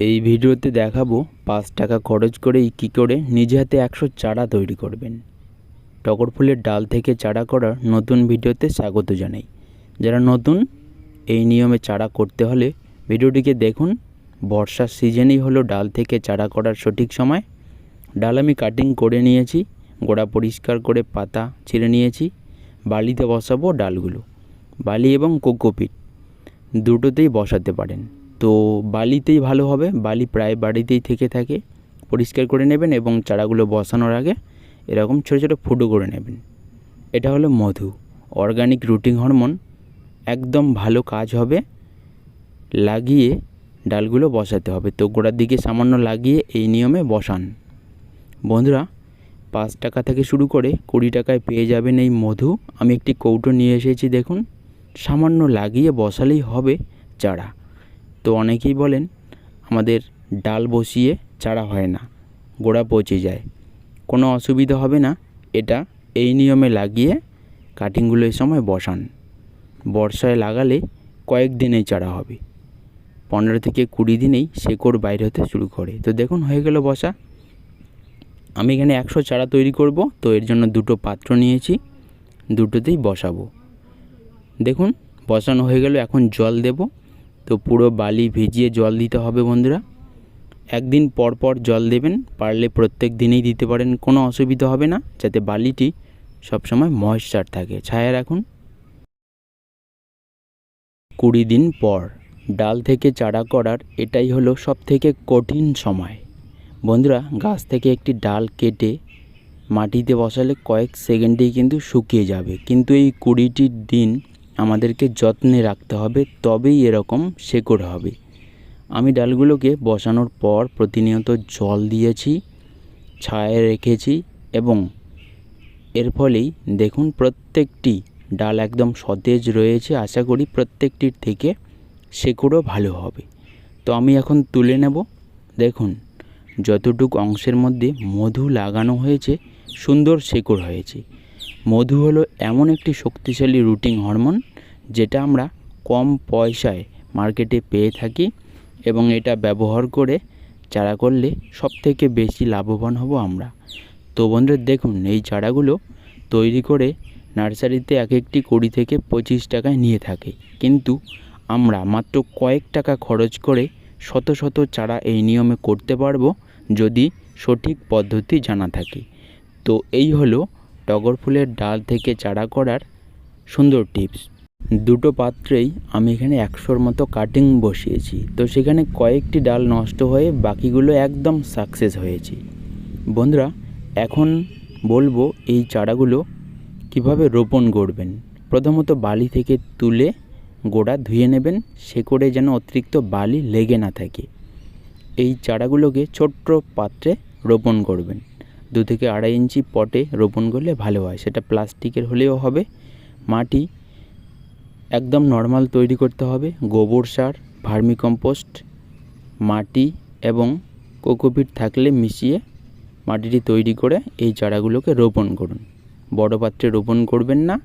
এই ভিডিওতে দেখাবো পাঁচ টাকা খরচ করেই কী করে নিজে হাতে একশো চারা তৈরি করবেন। টগর ফুলের ডাল থেকে চারা করার নতুন ভিডিওতে স্বাগত জানাই। যারা নতুন, এই নিয়মে চারা করতে হলে ভিডিওটিকে দেখুন। বর্ষার সিজনেই হলো ডাল থেকে চারা করার সঠিক সময়। ডাল আমি কাটিং করে নিয়েছি, গোড়া পরিষ্কার করে পাতা ছিঁড়ে নিয়েছি, বালিতে বসাবো ডালগুলো, বালি এবং কোকোপিট দুটোতেই বসাতে পারেন। তো বালিতেই ভালো হবে। বালি প্রায় বাড়িতেই থেকে থাকে। পরিষ্কার করে নেবেন এবং চারাগুলো বসানোর আগে এরকম ছোটো ছোটো ফুটো করে নেবেন। এটা হলো মধু। Organic রুটিং hormone. একদম ভালো কাজ হবে। লাগিয়ে ডালগুলো বসাতে হবে। তো গোড়ার দিকে সামান্য লাগিয়ে এই নিয়মে বসান। বন্ধুরা, পাঁচ টাকা থেকে শুরু করে কুড়ি টাকায় পেয়ে যাবেন এই মধু। আমি একটি কৌটো নিয়ে এসেছি, দেখুন। সামান্য লাগিয়ে বসালেই হবে চারা। তো অনেকেই বলেন আমাদের ডাল বসিয়ে চারা হয় না, গোড়া পচে যায়। কোনো অসুবিধা হবে না, এটা এই নিয়মে লাগিয়ে কাটিংগুলো এই সময় বসান। বর্ষায় লাগালে কয়েক দিনেই চারা হবে। পনেরো থেকে কুড়ি দিনেই শেকড় বাইরে হতে শুরু করে। তো দেখুন, হয়ে গেল বসা। আমি এখানে একশো চারা তৈরি করব, তো এর জন্য দুটো পাত্র নিয়েছি, দুটোতেই বসাবো। দেখুন, বসানো হয়ে গেল, এখন জল দেব। তো পুরো বালি ভিজিয়ে জল দিতে হবে বন্ধুরা। একদিন পর পর জল দেবেন, পারলে প্রত্যেক দিনেই দিতে পারেন, কোনো অসুবিধা হবে না, যাতে বালিটি সবসময় ময়েশ্চার থাকে। ছায়া রাখুন। কুড়ি দিন পর ডাল থেকে চারা করার এটাই হলো সব থেকে কঠিন সময়। বন্ধুরা, গাছ থেকে একটি ডাল কেটে মাটিতে বসালে কয়েক সেকেন্ডেই কিন্তু শুকিয়ে যাবে। কিন্তু এই কুড়িটি দিন আমাদেরকে যত্নে রাখতে হবে, তবেই এরকম শেকড় হবে। আমি ডালগুলোকে বসানোর পর প্রতিনিয়ত জল দিয়েছি, ছায়ায় রেখেছি এবং এর ফলেই দেখুন প্রত্যেকটি ডাল একদম সতেজ রয়েছে। আশা করি প্রত্যেকটির থেকে শেকড়ও ভালো হবে। তো আমি এখন তুলে নেব। দেখুন, যতটুকু অংশের মধ্যে মধু লাগানো হয়েছে, সুন্দর শেকড় হয়েছে। মধু হলো এমন একটি শক্তিশালী রুটিং হরমোন যেটা আমরা কম পয়সায় মার্কেটে পেয়ে থাকি এবং এটা ব্যবহার করে চারা করলে সব থেকে বেশি লাভবান হব আমরা। তো বন্ধুরা, দেখুন, এই চারাগুলো তৈরি করে নার্সারিতে এক একটি কুড়ি থেকে পঁচিশ টাকায় নিয়ে থাকে। কিন্তু আমরা মাত্র কয়েক টাকা খরচ করে শত শত চারা এই নিয়মে করতে পারব যদি সঠিক পদ্ধতি জানা থাকে। তো এই হলো টগর ফুলের ডাল থেকে চারা করার সুন্দর টিপস। দুটো পাত্রেই আমি এখানে একশোর মতো কাটিং বসিয়েছি। তো সেখানে কয়েকটি ডাল নষ্ট হয়ে বাকিগুলো একদম সাকসেস হয়েছে। বন্ধুরা, এখন বলব এই চারাগুলো কীভাবে রোপণ করবেন। প্রথমত বালি থেকে তুলে গোড়া ধুয়ে নেবেন শেকড়ে যেন অতিরিক্ত বালি লেগে না থাকে। এই চারাগুলোকে ছোট্ট পাত্রে রোপণ করবেন। দু থেকে আড়াই ইঞ্চি পটে রোপণ করলে ভালো হয়, সেটা প্লাস্টিকের হলেও হবে, মাটি একদম নর্মাল তৈরি করতে হবে। গোবর সার, ভার্মিকম্পোস্ট, মাটি এবং কোকোপিট থাকলে মিশিয়ে মাটিটি তৈরি করে এই চারাগুলোকে রোপণ করুন। বড় পাত্রে রোপণ করবেন না।